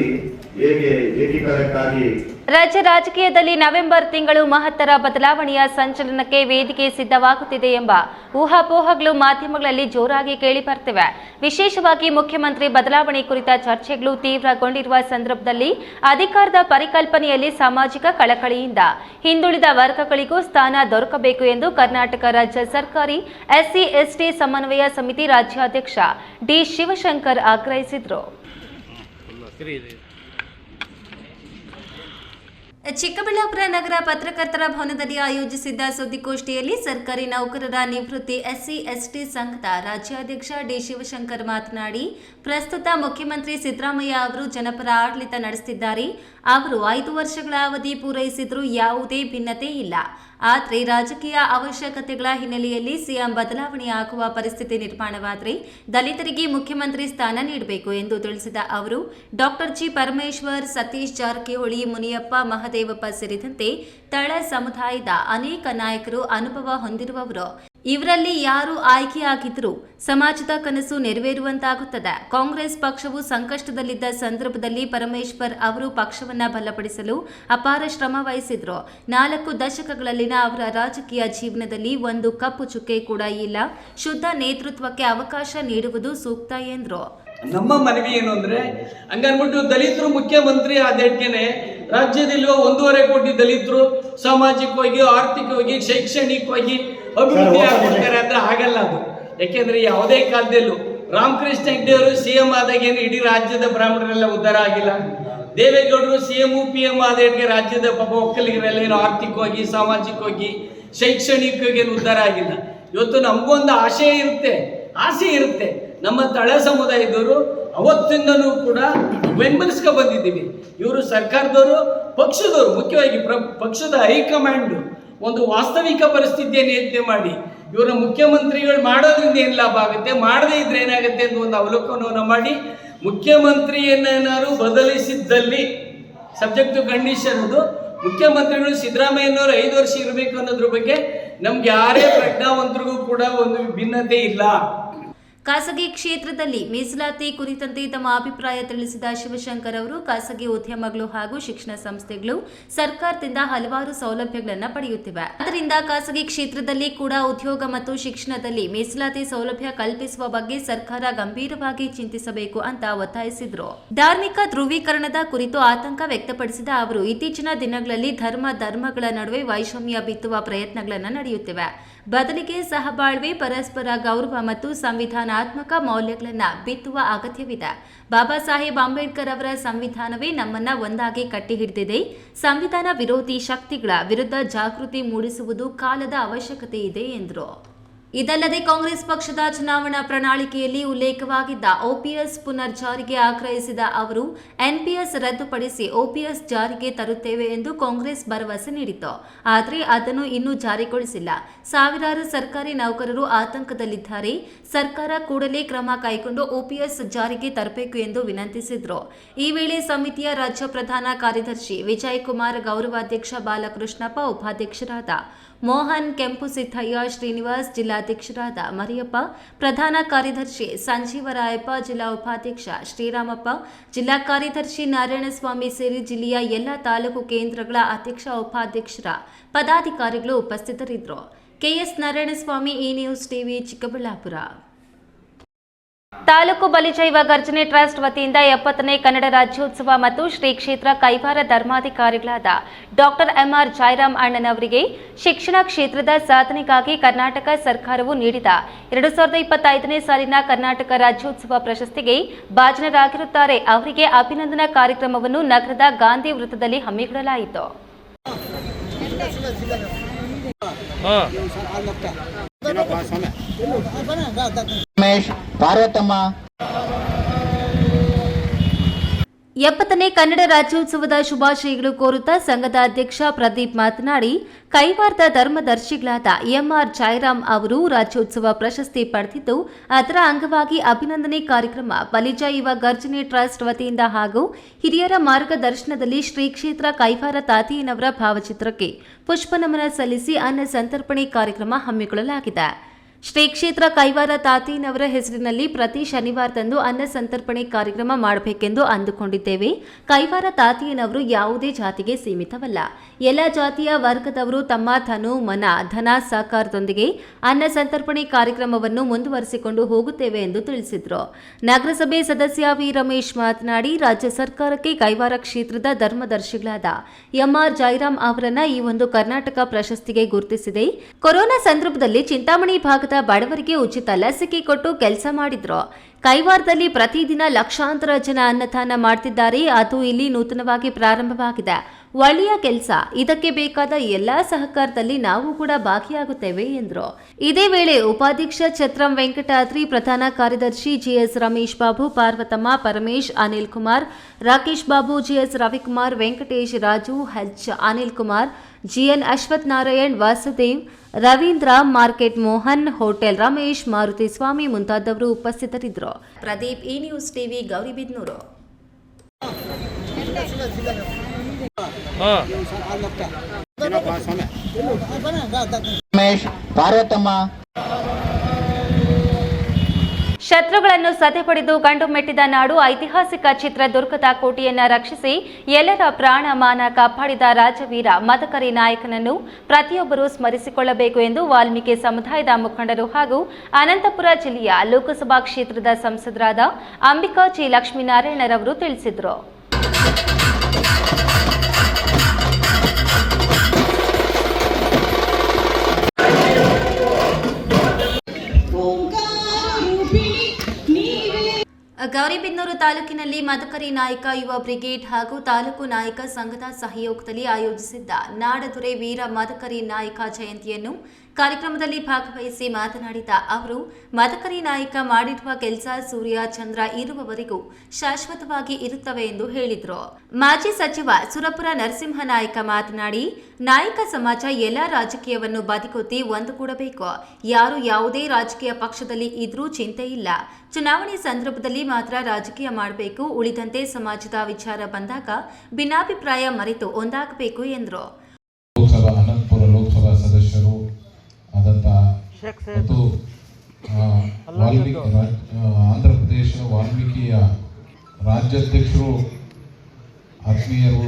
Speaker 6: ರಾಜ್ಯ ರಾಜಕೀಯದಲ್ಲಿ ನವೆಂಬರ್ ತಿಂಗಳು ಮಹತ್ತರ ಬದಲಾವಣೆಯ ಸಂಚಲನಕ್ಕೆ ವೇದಿಕೆ ಸಿದ್ಧವಾಗುತ್ತಿದೆ ಎಂಬ ಊಹಾಪೋಹಗಳು ಮಾಧ್ಯಮಗಳಲ್ಲಿ ಜೋರಾಗಿ ಕೇಳಿಬರ್ತಿವೆ ವಿಶೇಷವಾಗಿ ಮುಖ್ಯಮಂತ್ರಿ ಬದಲಾವಣೆ ಕುರಿತ ಚರ್ಚೆಗಳು ತೀವ್ರಗೊಂಡಿರುವ ಸಂದರ್ಭದಲ್ಲಿ ಅಧಿಕಾರದ ಪರಿಕಲ್ಪನೆಯಲ್ಲಿ ಸಾಮಾಜಿಕ ಕಳಕಳಿಯಿಂದ ಹಿಂದುಳಿದ ವರ್ಗಗಳಿಗೂ ಸ್ಥಾನ ದೊರಕಬೇಕು ಎಂದು ಕರ್ನಾಟಕ ರಾಜ್ಯ ಸರ್ಕಾರಿ ಎಸ್ಸಿ ಎಸ್ಟಿ ಸಮನ್ವಯ ಸಮಿತಿ ರಾಜ್ಯಾಧ್ಯಕ್ಷ ಡಿ ಶಿವಶಂಕರ್ ಆಗ್ರಹಿಸಿದರು.
Speaker 1: ಚಿಕ್ಕಬಳ್ಳಾಪುರ ನಗರ ಪತ್ರಕರ್ತರ ಭವನದಲ್ಲಿ ಆಯೋಜಿಸಿದ್ದ ಸುದ್ದಿಗೋಷ್ಠಿಯಲ್ಲಿ ಸರ್ಕಾರಿ ನೌಕರರ ನಿವೃತ್ತಿ ಎಸ್ಸಿ, ಎಸ್ಟಿ ಸಂಘದ ರಾಜ್ಯಾಧ್ಯಕ್ಷ ಡಿ ಶಿವಶಂಕರ್ ಮಾತನಾಡಿ, ಪ್ರಸ್ತುತ ಮುಖ್ಯಮಂತ್ರಿ ಸಿದ್ದರಾಮಯ್ಯ ಅವರು ಜನಪರ ಆಡಳಿತ ನಡೆಸುತ್ತಿದ್ದಾರೆ ಅವರು ಐದು ವರ್ಷಗಳ ಅವಧಿ ಪೂರೈಸಿದರೂ ಯಾವುದೇ ಭಿನ್ನತೆ ಇಲ್ಲ. ಆದರೆ ರಾಜಕೀಯ ಅವಶ್ಯಕತೆಗಳ ಹಿನ್ನೆಲೆಯಲ್ಲಿ ಸಿಎಂ ಬದಲಾವಣೆ ಆಗುವ ಪರಿಸ್ಥಿತಿ ನಿರ್ಮಾಣವಾದರೆ ದಲಿತರಿಗೆ ಮುಖ್ಯಮಂತ್ರಿ ಸ್ಥಾನ ನೀಡಬೇಕು ಎಂದು ತಿಳಿಸಿದ ಅವರು, ಡಾಕ್ಟರ್ ಜಿ ಪರಮೇಶ್ವರ್, ಸತೀಶ್ ಜಾರಕಿಹೊಳಿ, ಮುನಿಯಪ್ಪ ಮಹದೇವಪ್ಪ ಸೇರಿದಂತೆ ತಳ ಸಮುದಾಯದ ಅನೇಕ ನಾಯಕರು ಅನುಭವ ಹೊಂದಿರುವವರು. ಇವರಲ್ಲಿ ಯಾರು ಆಯ್ಕೆಯಾಗಿದ್ದರೂ ಸಮಾಜದ ಕನಸು ನೆರವೇರುವಂತಾಗುತ್ತದೆ. ಕಾಂಗ್ರೆಸ್ ಪಕ್ಷವು ಸಂಕಷ್ಟದಲ್ಲಿದ್ದ ಸಂದರ್ಭದಲ್ಲಿ ಪರಮೇಶ್ವರ್ ಅವರು ಪಕ್ಷವನ್ನ ಬಲಪಡಿಸಲು ಅಪಾರ ಶ್ರಮ ವಹಿಸಿದ್ರು. ನಾಲ್ಕು ದಶಕಗಳಲ್ಲಿನ ಅವರ ರಾಜಕೀಯ ಜೀವನದಲ್ಲಿ ಒಂದು ಕಪ್ಪು ಚುಕ್ಕೆ ಕೂಡ ಇಲ್ಲ. ಶುದ್ಧ ನೇತೃತ್ವಕ್ಕೆ ಅವಕಾಶ ನೀಡುವುದು ಸೂಕ್ತ ಎಂದರು.
Speaker 10: ನಮ್ಮ ಮನವಿ ಏನು ಅಂದ್ರೆ ಹಂಗನ್ಬಿಟ್ಟು ದಲಿತರು ಮುಖ್ಯಮಂತ್ರಿ ಆದೇಟ್ಗೆನೆ ರಾಜ್ಯದಲ್ಲಿರುವ ಒಂದೂವರೆ ಕೋಟಿ ದಲಿತರು ಸಾಮಾಜಿಕವಾಗಿ ಆರ್ಥಿಕವಾಗಿ ಶೈಕ್ಷಣಿಕವಾಗಿ ಅಭಿವೃದ್ಧಿ ಆಗ್ಬಿಡ್ತಾರೆ ಅಂದ್ರೆ ಆಗಲ್ಲ ಅದು. ಯಾಕೆಂದ್ರೆ ಯಾವುದೇ ಕಾಲದಲ್ಲೂ ರಾಮಕೃಷ್ಣ ಹೆಗ್ಡೆ ಅವರು ಸಿ ಎಂ ಆದಾಗೇನು ಇಡೀ ರಾಜ್ಯದ ಬ್ರಾಹ್ಮಣರೆಲ್ಲ ಉದ್ಧಾರ ಆಗಿಲ್ಲ. ದೇವೇಗೌಡರು ಸಿ ಎಂ ಪಿ ಎಂ ಆದೇಟ್ಗೆ ರಾಜ್ಯದ ಪಾಪ ಒಕ್ಕಲಿಗರೆಲ್ಲ ಏನು ಆರ್ಥಿಕವಾಗಿ ಸಾಮಾಜಿಕವಾಗಿ ಶೈಕ್ಷಣಿಕವಾಗಿ ಏನು ಉದ್ಧಾರ ಆಗಿಲ್ಲ. ಇವತ್ತು ನಮಗೊಂದು ಆಶೆ ಇರುತ್ತೆ ಆಸೆ ಇರುತ್ತೆ. ನಮ್ಮ ತಳ ಸಮುದಾಯದವರು ಅವತ್ತಿಂದನೂ ಕೂಡ ಬೆಂಬಲಿಸ್ಕೊ ಬಂದಿದ್ದೀವಿ. ಇವರು ಸರ್ಕಾರದವರು, ಪಕ್ಷದವರು, ಮುಖ್ಯವಾಗಿ ಪ್ರ, ಪಕ್ಷದ ಹೈಕಮಾಂಡ್ ಒಂದು ವಾಸ್ತವಿಕ ಪರಿಸ್ಥಿತಿಯನ್ನು ಯೋಚನೆ ಮಾಡಿ. ಇವರ ಮುಖ್ಯಮಂತ್ರಿಗಳು ಮಾಡೋದ್ರಿಂದ ಏನು ಲಾಭ ಆಗುತ್ತೆ? ಮಾಡದೇ ಇದ್ರೆ ಏನಾಗುತ್ತೆ ಅಂತ ಒಂದು ಅವಲೋಕನವನ್ನು ಮಾಡಿ ಮುಖ್ಯಮಂತ್ರಿಯನ್ನೇನಾದ್ರು ಬದಲಿಸಿದ್ದಲ್ಲಿ, ಸಬ್ಜೆಕ್ಟ್ ಕಂಡೀಷನ್ ಅದು, ಮುಖ್ಯಮಂತ್ರಿಗಳು ಸಿದ್ದರಾಮಯ್ಯನವರು ಐದು ವರ್ಷ ಇರಬೇಕು ಅನ್ನೋದ್ರ ಬಗ್ಗೆ ನಮ್ಗೆ ಯಾರೇ ಪ್ರಜ್ಞಾವಂತರಿಗೂ ಕೂಡ ಒಂದು ಭಿನ್ನತೆ ಇಲ್ಲ.
Speaker 1: ಖಾಸಗಿ ಕ್ಷೇತ್ರದಲ್ಲಿ ಮೀಸಲಾತಿ ಕುರಿತಂತೆ ತಮ್ಮ ಅಭಿಪ್ರಾಯ ತಿಳಿಸಿದ ಶಿವಶಂಕರ್ ಅವರು, ಖಾಸಗಿ ಉದ್ಯಮಗಳು ಹಾಗೂ ಶಿಕ್ಷಣ ಸಂಸ್ಥೆಗಳು ಸರ್ಕಾರದಿಂದ ಹಲವಾರು ಸೌಲಭ್ಯಗಳನ್ನು ಪಡೆಯುತ್ತಿವೆ. ಆದ್ದರಿಂದ ಖಾಸಗಿ ಕ್ಷೇತ್ರದಲ್ಲಿ ಕೂಡ ಉದ್ಯೋಗ ಮತ್ತು ಶಿಕ್ಷಣದಲ್ಲಿ ಮೀಸಲಾತಿ ಸೌಲಭ್ಯ ಕಲ್ಪಿಸುವ ಬಗ್ಗೆ ಸರ್ಕಾರ ಗಂಭೀರವಾಗಿ ಚಿಂತಿಸಬೇಕು ಅಂತ ಒತ್ತಾಯಿಸಿದರು. ಧಾರ್ಮಿಕ ಧ್ರುವೀಕರಣದ ಕುರಿತು ಆತಂಕ ವ್ಯಕ್ತಪಡಿಸಿದ ಅವರು, ಇತ್ತೀಚಿನ ದಿನಗಳಲ್ಲಿ ಧರ್ಮ ಧರ್ಮಗಳ ನಡುವೆ ವೈಷಮ್ಯ ಬಿತ್ತುವ ಪ್ರಯತ್ನಗಳನ್ನು ನಡೆಯುತ್ತಿವೆ. ಬದಲಿಗೆ ಸಹಬಾಳ್ವೆ, ಪರಸ್ಪರ ಗೌರವ ಮತ್ತು ಸಂವಿಧಾನಾತ್ಮಕ ಮೌಲ್ಯಗಳನ್ನು ಬಿತ್ತುವ ಅಗತ್ಯವಿದೆ. ಬಾಬಾ ಸಾಹೇಬ್ ಅಂಬೇಡ್ಕರ್ ಅವರ ಸಂವಿಧಾನವೇ ನಮ್ಮನ್ನ ಒಂದಾಗಿ ಕಟ್ಟಿಹಿಡಿದಿದೆ. ಸಂವಿಧಾನ ವಿರೋಧಿ ಶಕ್ತಿಗಳ ವಿರುದ್ಧ ಜಾಗೃತಿ ಮೂಡಿಸುವುದು ಕಾಲದ ಅವಶ್ಯಕತೆ ಇದೆ, ಎಂದರು. ಇದಲ್ಲದೆ ಕಾಂಗ್ರೆಸ್ ಪಕ್ಷದ ಚುನಾವಣಾ ಪ್ರಣಾಳಿಕೆಯಲ್ಲಿ ಉಲ್ಲೇಖವಾಗಿದ್ದ ಒಪಿಎಸ್ ಪುನರ್ಜಾರಿಗೆ ಆಗ್ರಹಿಸಿದ ಅವರು ಎನ್ಪಿಎಸ್ ರದ್ದುಪಡಿಸಿ ಓಪಿಎಸ್ ಜಾರಿಗೆ ತರುತ್ತೇವೆ ಎಂದು ಕಾಂಗ್ರೆಸ್ ಭರವಸೆ ನೀಡಿತ್ತು. ಆದರೆ ಅದನ್ನು ಇನ್ನೂ ಜಾರಿಗೊಳಿಸಿಲ್ಲ. ಸಾವಿರಾರು ಸರ್ಕಾರಿ ನೌಕರರು ಆತಂಕದಲ್ಲಿದ್ದಾರೆ. ಸರ್ಕಾರ ಕೂಡಲೇ ಕ್ರಮ ಕೈಗೊಂಡು ಓಪಿಎಸ್ ಜಾರಿಗೆ ತರಬೇಕು ಎಂದು ವಿನಂತಿಸಿದ್ರು. ಈ ವೇಳೆ ಸಮಿತಿಯ ರಾಜ್ಯ ಪ್ರಧಾನ ಕಾರ್ಯದರ್ಶಿ ವಿಜಯ್ ಕುಮಾರ್ ಗೌರವಾಧ್ಯಕ್ಷ ಬಾಲಕೃಷ್ಣಪ್ಪ, ಉಪಾಧ್ಯಕ್ಷರಾದ ಮೋಹನ್ ಕೆಂಪು ಸಿದ್ದಯ್ಯ ಶ್ರೀನಿವಾಸ್ ಜಿಲ್ಲಾಧ್ಯಕ್ಷರಾದ ಮರಿಯಪ್ಪ, ಪ್ರಧಾನ ಕಾರ್ಯದರ್ಶಿ ಸಂಜೀವರಾಯಪ್ಪ ಜಿಲ್ಲಾ ಉಪಾಧ್ಯಕ್ಷ ಶ್ರೀರಾಮಪ್ಪ, ಜಿಲ್ಲಾ ಕಾರ್ಯದರ್ಶಿ ನಾರಾಯಣಸ್ವಾಮಿ ಸೇರಿ ಜಿಲ್ಲೆಯ ಎಲ್ಲ ತಾಲೂಕು ಕೇಂದ್ರಗಳ ಅಧ್ಯಕ್ಷ, ಉಪಾಧ್ಯಕ್ಷರ ಪದಾಧಿಕಾರಿಗಳು ಉಪಸ್ಥಿತರಿದ್ದರು. ಕೆಎಸ್ ನಾರಾಯಣಸ್ವಾಮಿ ಈ ನ್ಯೂಸ್ ಟಿವಿ ಚಿಕ್ಕಬಳ್ಳಾಪುರ.
Speaker 6: ತಾಲೂಕು ಬಲಿಜೈವ ಗರ್ಜನೆ ಟ್ರಸ್ಟ್ ವತಿಯಿಂದ ಎಪ್ಪತ್ತನೇ ಕನ್ನಡ ರಾಜ್ಯೋತ್ಸವ ಮತ್ತು ಶ್ರೀ ಕ್ಷೇತ್ರ ಕೈವಾರ ಧರ್ಮಾಧಿಕಾರಿಗಳಾದ ಡಾಕ್ಟರ್ ಎಂಆರ್ ಜಯರಾಮ್ ಅಣ್ಣನವರಿಗೆ ಶಿಕ್ಷಣ ಕ್ಷೇತ್ರದ ಸಾಧನೆಗಾಗಿ ಕರ್ನಾಟಕ ಸರ್ಕಾರವು ನೀಡಿದ ಎರಡು ಸಾವಿರದ ಇಪ್ಪತ್ತೈದನೇ ಸಾಲಿನ ಕರ್ನಾಟಕ ರಾಜ್ಯೋತ್ಸವ ಪ್ರಶಸ್ತಿಗೆ ಭಾಜನರಾಗಿರುತ್ತಾರೆ. ಅವರಿಗೆ ಅಭಿನಂದನಾ ಕಾರ್ಯಕ್ರಮವನ್ನು ನಗರದ ಗಾಂಧಿ ವೃತ್ತದಲ್ಲಿ ಹಮ್ಮಿಕೊಳ್ಳಲಾಯಿತು.
Speaker 11: ರಮೇಶ್ ಪಾರ್ವತಮ್ಮ
Speaker 1: ಎಪ್ಪತ್ತನೇ ಕನ್ನಡ ರಾಜ್ಯೋತ್ಸವದ ಶುಭಾಶಯಗಳು ಕೋರುತ್ತಾ ಸಂಘದ ಅಧ್ಯಕ್ಷ ಪ್ರದೀಪ್ ಮಾತನಾಡಿ, ಕೈವಾರದ ಧರ್ಮದರ್ಶಿಗಳಾದ ಎಂಆರ್ ಜಯರಾಮ್ ಅವರು ರಾಜ್ಯೋತ್ಸವ ಪ್ರಶಸ್ತಿ ಪಡೆದಿದ್ದು, ಅದರ ಅಂಗವಾಗಿ ಅಭಿನಂದನೆ ಕಾರ್ಯಕ್ರಮ ಬಲಿಜ ಯುವ ಗರ್ಜನೆ ಟ್ರಸ್ಟ್ ವತಿಯಿಂದ ಹಾಗೂ ಹಿರಿಯರ ಮಾರ್ಗದರ್ಶನದಲ್ಲಿ ಶ್ರೀ ಕ್ಷೇತ್ರ ಕೈವಾರ ತಾತಿಯನವರ ಭಾವಚಿತ್ರಕ್ಕೆ ಪುಷ್ಪನಮನ ಸಲ್ಲಿಸಿ ಅನ್ನ ಸಂತರ್ಪಣೆ ಕಾರ್ಯಕ್ರಮ ಹಮ್ಮಿಕೊಳ್ಳಲಾಗಿದೆ. ಶ್ರೀ ಕ್ಷೇತ್ರ ಕೈವಾರ ತಾತೀನವರ ಹೆಸರಿನಲ್ಲಿ ಪ್ರತಿ ಶನಿವಾರದಂದು ಅನ್ನ ಸಂತರ್ಪಣೆ ಕಾರ್ಯಕ್ರಮ ಮಾಡಬೇಕೆಂದು ಅಂದುಕೊಂಡಿದ್ದೇವೆ. ಕೈವಾರ ತಾತೀನವರು ಯಾವುದೇ ಜಾತಿಗೆ ಸೀಮಿತವಲ್ಲ. ಎಲ್ಲ ಜಾತಿಯ ವರ್ಗದವರು ತಮ್ಮ ಧನು, ಮನ, ಧನ, ಸಹಕಾರದೊಂದಿಗೆ ಅನ್ನ ಸಂತರ್ಪಣೆ ಕಾರ್ಯಕ್ರಮವನ್ನು ಮುಂದುವರಿಸಿಕೊಂಡು ಹೋಗುತ್ತೇವೆ ಎಂದು ತಿಳಿಸಿದರು. ನಗರಸಭೆ ಸದಸ್ಯ ವಿ. ರಮೇಶ್ ಮಾತನಾಡಿ, ರಾಜ್ಯ ಸರ್ಕಾರಕ್ಕೆ ಕೈವಾರ ಕ್ಷೇತ್ರದ ಧರ್ಮದರ್ಶಿಗಳಾದ ಎಂಆರ್ ಜೈರಾಮ್ ಅವರನ್ನ ಈ ಒಂದು ಕರ್ನಾಟಕ ಪ್ರಶಸ್ತಿಗೆ ಗುರುತಿಸಿದೆ. ಕೊರೋನಾ ಸಂದರ್ಭದಲ್ಲಿ ಚಿಂತಾಮಣಿ ಭಾಗದ ಬಡವರಿಗೆ ಉಚಿತ ಲಸಿಕೆ ಕೊಟ್ಟು ಕೆಲಸ ಮಾಡಿದ್ರು. ಕೈವಾರದಲ್ಲಿ ಪ್ರತಿದಿನ ಲಕ್ಷಾಂತರ ಜನ ಅನ್ನದಾನ ಮಾಡ್ತಿದ್ದಾರೆ. ಅದು ಇಲ್ಲಿ ನೂತನವಾಗಿ ಪ್ರಾರಂಭವಾಗಿದೆ. ಒಳ್ಳೆಯ ಕೆಲಸ, ಇದಕ್ಕೆ ಬೇಕಾದ ಎಲ್ಲಾ ಸಹಕಾರದಲ್ಲಿ ನಾವು ಕೂಡ ಭಾಗಿಯಾಗುತ್ತೇವೆ, ಎಂದರು. ಇದೇ ವೇಳೆ ಉಪಾಧ್ಯಕ್ಷ ಛತ್ರಂ ವೆಂಕಟಾದ್ರಿ, ಪ್ರಧಾನ ಕಾರ್ಯದರ್ಶಿ GS Ramesh Babu, Parvathamma, Paramesh, Anil Kumar, Rakesh Babu, GS Ravikumar, Venkatesh Raju H Anil Kumar, GN Ashwath Narayan, Vasudev, Ravindra, market Mohan, hotel Ramesh, Maruti Swamy ಮುಂತಾದವರು ಉಪಸ್ಥಿತರಿದ್ದರು.
Speaker 11: Pradeep, E news TV, Gauribidanur.
Speaker 1: ಶತ್ರುಗಳನ್ನು ಸದೆ ಪಡೆದು ಕಂಡು ಮೆಟ್ಟಿದ ನಾಡು ಐತಿಹಾಸಿಕ ಚಿತ್ರದುರ್ಗದ ಕೋಟೆಯನ್ನ ರಕ್ಷಿಸಿ ಎಲ್ಲರ ಪ್ರಾಣ ಮಾನ ಕಾಪಾಡಿದ ರಾಜವೀರ ಮದಕರಿ ನಾಯಕನನ್ನು ಪ್ರತಿಯೊಬ್ಬರೂ ಸ್ಮರಿಸಿಕೊಳ್ಳಬೇಕು ಎಂದು ವಾಲ್ಮೀಕಿ ಸಮುದಾಯದ ಮುಖಂಡರು ಹಾಗೂ ಅನಂತಪುರ ಜಿಲ್ಲೆಯ ಲೋಕಸಭಾ ಕ್ಷೇತ್ರದ ಸಂಸದರಾದ ಅಂಬಿಕಾ ಜಿ ಲಕ್ಷ್ಮೀನಾರಾಯಣರವರು ತಿಳಿಸಿದರು.
Speaker 11: ಗೌರಿಬಿದನೂರು ತಾಲೂಕಿನಲ್ಲಿ ಮದಕರಿ ನಾಯಕ, ಯುವ ಬ್ರಿಗೇಡ್ ಹಾಗೂ ತಾಲೂಕು ನಾಯಕ ಸಂಘದ ಸಹಯೋಗದಲ್ಲಿ ಆಯೋಜಿಸಿದ್ದ ನಾಡದೊರೆ ವೀರ ಮದಕರಿ ನಾಯಕ ಜಯಂತಿಯನ್ನು ಕಾರ್ಯಕ್ರಮದಲ್ಲಿ ಭಾಗವಹಿಸಿ ಮಾತನಾಡಿದ ಅವರು, ಮದಕರಿ ನಾಯಕ ಮಾಡಿರುವ ಕೆಲಸ ಸೂರ್ಯ ಚಂದ್ರ ಇರುವವರೆಗೂ ಶಾಶ್ವತವಾಗಿ ಇರುತ್ತವೆ ಎಂದು ಹೇಳಿದರು. ಮಾಜಿ ಸಚಿವ ಸುರಪುರ ನರಸಿಂಹ ನಾಯಕ ಮಾತನಾಡಿ, ನಾಯಕ ಸಮಾಜ ಎಲ್ಲ ರಾಜಕೀಯವನ್ನು ಬದಿಗೊತ್ತಿ ಒಂದುಗೂಡಬೇಕು. ಯಾರು ಯಾವುದೇ ರಾಜಕೀಯ ಪಕ್ಷದಲ್ಲಿ ಇದ್ರೂ ಚಿಂತೆ ಇಲ್ಲ. ಚುನಾವಣೆ ಸಂದರ್ಭದಲ್ಲಿ ಮಾತ್ರ ರಾಜಕೀಯ ಮಾಡಬೇಕು, ಉಳಿದಂತೆ ಸಮಾಜದ ವಿಚಾರ ಬಂದಾಗ ಭಿನ್ನಾಭಿಪ್ರಾಯ ಮರೆತು ಒಂದಾಗಬೇಕು ಎಂದರು
Speaker 12: ಲೋಕಸಭಾ ಅನಂತಪುರ ಲೋಕಸಭಾ ಸದಸ್ಯರು ಆದಂಥ ಮತ್ತು ವಾಲ್ಮೀಕಿ ಆಂಧ್ರ ಪ್ರದೇಶ ವಾಲ್ಮೀಕಿಯ ರಾಜ್ಯಾಧ್ಯಕ್ಷರು ಆತ್ಮೀಯರು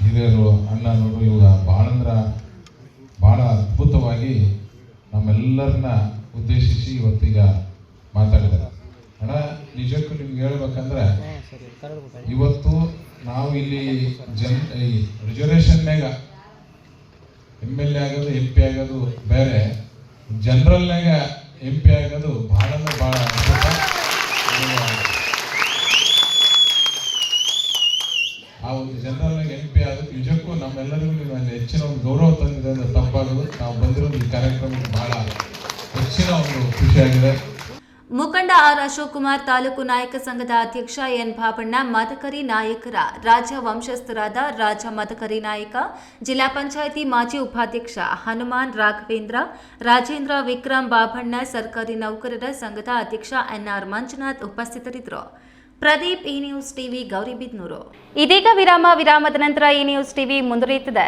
Speaker 12: ಹಿರಿಯರು ಅಣ್ಣನವರು ಇವಾಗ ಭಾಳ ಅಂದ್ರೆ ಭಾಳ ಅದ್ಭುತವಾಗಿ ನಮ್ಮೆಲ್ಲರನ್ನ ಉದ್ದೇಶಿಸಿ ಇವತ್ತೀಗ ಮಾತಾಡಿದ್ದಾರೆ. ಅಣ್ಣ ನಿಜಕ್ಕೂ ನಿಮ್ಗೆ ಹೇಳ್ಬೇಕಂದ್ರೆ ಇವತ್ತು ನಾವು ಇಲ್ಲಿ ಜನ್ ಈ ರಿಸರ್ವೇಷನ್ಯಾಗ ಎಂ ಎಲ್ ಎ ಆಗೋದು ಎಂ ಪಿ ಆಗೋದು ಬೇರೆ. ಜನರಲ್ನಾಗ ಎಂ ಪಿ ಆಗೋದು ಭಾಳ ಅಂದ್ರೆ ಭಾಳ ಅದ್ಭುತ. ಅದು ಆ ಒಂದು ಜನರಲ್ನಾಗ ಎಂ ಪಿ ಆಗೋದು ನಿಜಕ್ಕೂ ನಮ್ಮೆಲ್ಲರಿಗೂ ನೀವು ಹೆಚ್ಚಿನ ಒಂದು ಗೌರವ ತಂದಿದೆ ಅಂದ್ರೆ ತಪ್ಪಾಗೋದು. ನಾವು ಬಂದಿರೋದು ಈ ಕಾರ್ಯಕ್ರಮಕ್ಕೆ ಭಾಳ ಹೆಚ್ಚಿನ ಒಂದು ಖುಷಿಯಾಗಿದೆ.
Speaker 11: ಮುಖಂಡ ಆರ್ ಅಶೋಕ್ ಕುಮಾರ್ ತಾಲೂಕು ನಾಯಕ ಸಂಘದ ಅಧ್ಯಕ್ಷ ಎನ್ ಬಾಬಣ್ಣ ಮದಕರಿ ನಾಯಕರ ರಾಜ ವಂಶಸ್ಥರಾದ ರಾಜ ಮದಕರಿ ನಾಯಕ, ಜಿಲ್ಲಾ ಪಂಚಾಯಿತಿ ಮಾಜಿ ಉಪಾಧ್ಯಕ್ಷ ಹನುಮಾನ್ ರಾಘವೇಂದ್ರ, ರಾಜೇಂದ್ರ ವಿಕ್ರಮ್ ಬಾಬಣ್ಣ, ಸರ್ಕಾರಿ ನೌಕರರ ಸಂಘದ ಅಧ್ಯಕ್ಷ ಎನ್ಆರ್ ಮಂಜುನಾಥ್ ಉಪಸ್ಥಿತರಿದ್ದರು. ಪ್ರದೀಪ್ ಈ ನ್ಯೂಸ್ ಟಿವಿ ಗೌರಿಬಿದ್ನೂರು
Speaker 1: ಇದೀಗ ವಿರಾಮ, ವಿರಾಮದ ನಂತರ ಈ ನ್ಯೂಸ್ ಟಿವಿ ಮುಂದುವರಿಯುತ್ತದೆ.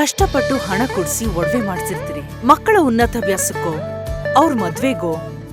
Speaker 13: ಕಷ್ಟಪಟ್ಟು ಹಣ ಕೊಡಿಸಿ ಒಡವೆ ಮಾಡಿಸಿರ್ತೀರಿ. ಮಕ್ಕಳ ಉನ್ನತ ವ್ಯಾಸಕ್ಕೋ, ಅವ್ರ ಮದ್ವೆಗೋ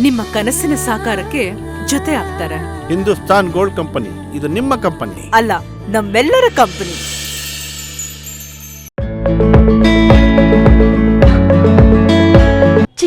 Speaker 13: ನಿಮ್ಮ ಕನಸಿನ ಸಾಕಾರಕ್ಕೆ ಜೊತೆ ಆಗ್ತಾರೆ.
Speaker 14: Hindustan gold company. ಇದು ನಿಮ್ಮ ಕಂಪನಿ.
Speaker 13: ಅಲ್ಲ ನಮ್ಮೆಲ್ಲರ ಕಂಪನಿ.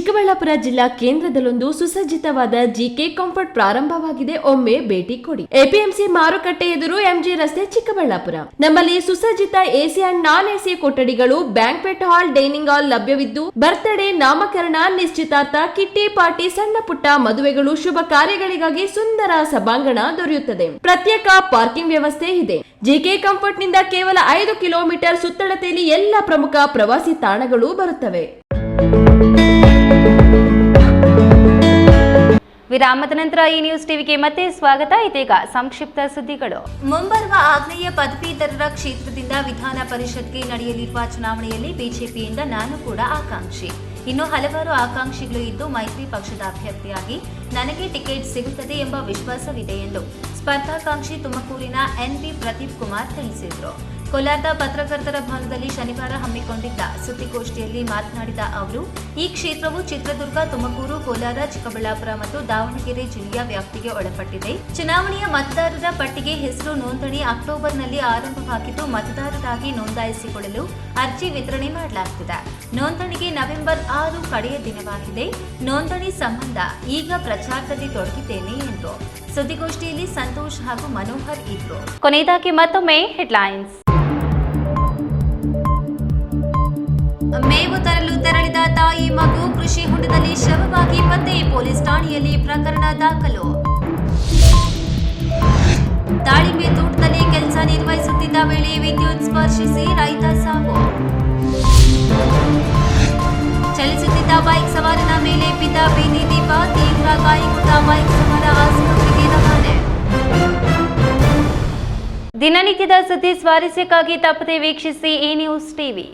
Speaker 5: ಚಿಕ್ಕಬಳ್ಳಾಪುರ ಜಿಲ್ಲಾ ಕೇಂದ್ರದಲ್ಲೊಂದು ಸುಸಜ್ಜಿತವಾದ ಜಿಕೆ ಕಂಫರ್ಟ್ ಪ್ರಾರಂಭವಾಗಿದೆ. ಒಮ್ಮೆ ಭೇಟಿ ಕೊಡಿ. ಎಪಿಎಂಸಿ ಮಾರುಕಟ್ಟೆ ಎದುರು ಎಂಜಿ ರಸ್ತೆ ಚಿಕ್ಕಬಳ್ಳಾಪುರ. ನಮ್ಮಲ್ಲಿ ಸುಸಜ್ಜಿತ ಎಸಿ ಅಂಡ್ ನಾನ್ ಎಸಿ ಕೊಠಡಿಗಳು ಬ್ಯಾಂಕ್ವೆಟ್ ಹಾಲ್, ಡೈನಿಂಗ್ ಹಾಲ್ ಲಭ್ಯವಿದ್ದು, ಬರ್ತ್ಡೇ ನಾಮಕರಣ, ನಿಶ್ಚಿತಾರ್ಥ, ಕಿಟ್ಟಿ ಪಾರ್ಟಿ, ಸಣ್ಣ ಪುಟ್ಟ ಮದುವೆಗಳು, ಶುಭ ಕಾರ್ಯಗಳಿಗಾಗಿ ಸುಂದರ ಸಭಾಂಗಣ ದೊರೆಯುತ್ತದೆ. ಪ್ರತ್ಯೇಕ ಪಾರ್ಕಿಂಗ್ ವ್ಯವಸ್ಥೆ ಇದೆ. ಜಿಕೆ ಕಂಫರ್ಟ್ನಿಂದ ಕೇವಲ ಐದು ಕಿಲೋಮೀಟರ್ ಸುತ್ತಳತೆಯಲ್ಲಿ ಎಲ್ಲ ಪ್ರಮುಖ ಪ್ರವಾಸಿ ತಾಣಗಳು ಬರುತ್ತವೆ.
Speaker 6: ವಿರಾಮದ ನಂತರ ಈ ನ್ಯೂಸ್ ಟಿವಿಗೆ ಮತ್ತೆ ಸ್ವಾಗತ. ಇದೀಗ ಸಂಕ್ಷಿಪ್ತ ಸುದ್ದಿಗಳು.
Speaker 1: ಮುಂಬರುವ ಆಗ್ನೇಯ ಪದವೀಧರರ ಕ್ಷೇತ್ರದಿಂದ ವಿಧಾನ ಪರಿಷತ್ಗೆ ನಡೆಯಲಿರುವ ಚುನಾವಣೆಯಲ್ಲಿ ಬಿಜೆಪಿಯಿಂದ ನಾನು ಕೂಡ ಆಕಾಂಕ್ಷಿ. ಇನ್ನು ಹಲವಾರು ಆಕಾಂಕ್ಷಿಗಳು ಇದ್ದು ಮೈತ್ರಿ ಪಕ್ಷದ ಅಭ್ಯರ್ಥಿಯಾಗಿ ನನಗೆ ಟಿಕೆಟ್ ಸಿಗುತ್ತದೆ ಎಂಬ ವಿಶ್ವಾಸವಿದೆ ಎಂದು ಸ್ಪರ್ಧಾಕಾಂಕ್ಷಿ ತುಮಕೂರಿನ ಎನ್ಪಿ ಪ್ರದೀಪ್ ಕುಮಾರ್ ತಿಳಿಸಿದರು. ಕೋಲಾರದ ಪತ್ರಕರ್ತರ ಭವನದಲ್ಲಿ ಶನಿವಾರ ಹಮ್ಮಿಕೊಂಡಿದ್ದ ಸುದ್ದಿಗೋಷ್ಠಿಯಲ್ಲಿ ಮಾತನಾಡಿದ ಅವರು, ಈ ಕ್ಷೇತ್ರವು ಚಿತ್ರದುರ್ಗ, ತುಮಕೂರು, ಕೋಲಾರ, ಚಿಕ್ಕಬಳ್ಳಾಪುರ ಮತ್ತು ದಾವಣಗೆರೆ ಜಿಲ್ಲೆಯ ವ್ಯಾಪ್ತಿಗೆ ಒಳಪಟ್ಟಿದೆ. ಚುನಾವಣೆಯ ಮತದಾರರ ಪಟ್ಟಿಗೆ ಹೆಸರು ನೋಂದಣಿ ಅಕ್ಟೋಬರ್ನಲ್ಲಿ ಆರಂಭವಾಗಿದ್ದು, ಮತದಾರರಾಗಿ ನೋಂದಾಯಿಸಿಕೊಳ್ಳಲು ಅರ್ಜಿ ವಿತರಣೆ ಮಾಡಲಾಗುತ್ತಿದೆ. ನೋಂದಣಿಗೆ ನವೆಂಬರ್ ಆರು ಕಡೆಯ ದಿನವಾಗಿದೆ. ನೋಂದಣಿ ಸಂಬಂಧ ಈಗ ಪ್ರಚಾರದಲ್ಲಿ ತೊಡಗಿದ್ದೇನೆ ಎಂದು ಸುದ್ದಿಗೋಷ್ಠಿಯಲ್ಲಿ ಸಂತೋಷ್ ಹಾಗೂ ಮನೋಹರ್ ಇದ್ರು.
Speaker 6: ಕೊನೆಯದಾಗಿ ಮತ್ತೊಮ್ಮೆ ಹೆಡ್ಲೈನ್ಸ್.
Speaker 1: ಮೇವು ತರಲು ತೆರಳಿದ ತಾಯಿ ಮಗು ಕೃಷಿ ಹೊಂಡದಲ್ಲಿ ಶವವಾಗಿ ಪತ್ತೆ, ಪೊಲೀಸ್ ಠಾಣೆಯಲ್ಲಿ ಪ್ರಕರಣ ದಾಖಲು. ದಾಳಿಂಬೆ ತೋಟದಲ್ಲಿ ಕೆಲಸ ನಿರ್ವಹಿಸುತ್ತಿದ್ದ ವೇಳೆ ವಿದ್ಯುತ್ ಸ್ಪರ್ಶಿಸಿ ರೈತ ಸಾವು. ಚಲಿಸುತ್ತಿದ್ದ ಬೈಕ್ ಸವಾರನ ಮೇಲೆ ಬಿದ್ದ ಬೀದಿ ದೀಪ, ತೀವ್ರ ಗಾಯಗೊಂಡ ಬೈಕ್ ಸವಾರ ಆಸ್ಪತ್ರೆಗೆ ರವಾನೆ.
Speaker 6: ದಿನನಿತ್ಯದ ಸುದ್ದಿ ಸ್ವಾರಸ್ಯಕ್ಕಾಗಿ ತಪ್ಪದೆ ವೀಕ್ಷಿಸಿ ಈ ನ್ಯೂಸ್ ಟಿವಿ.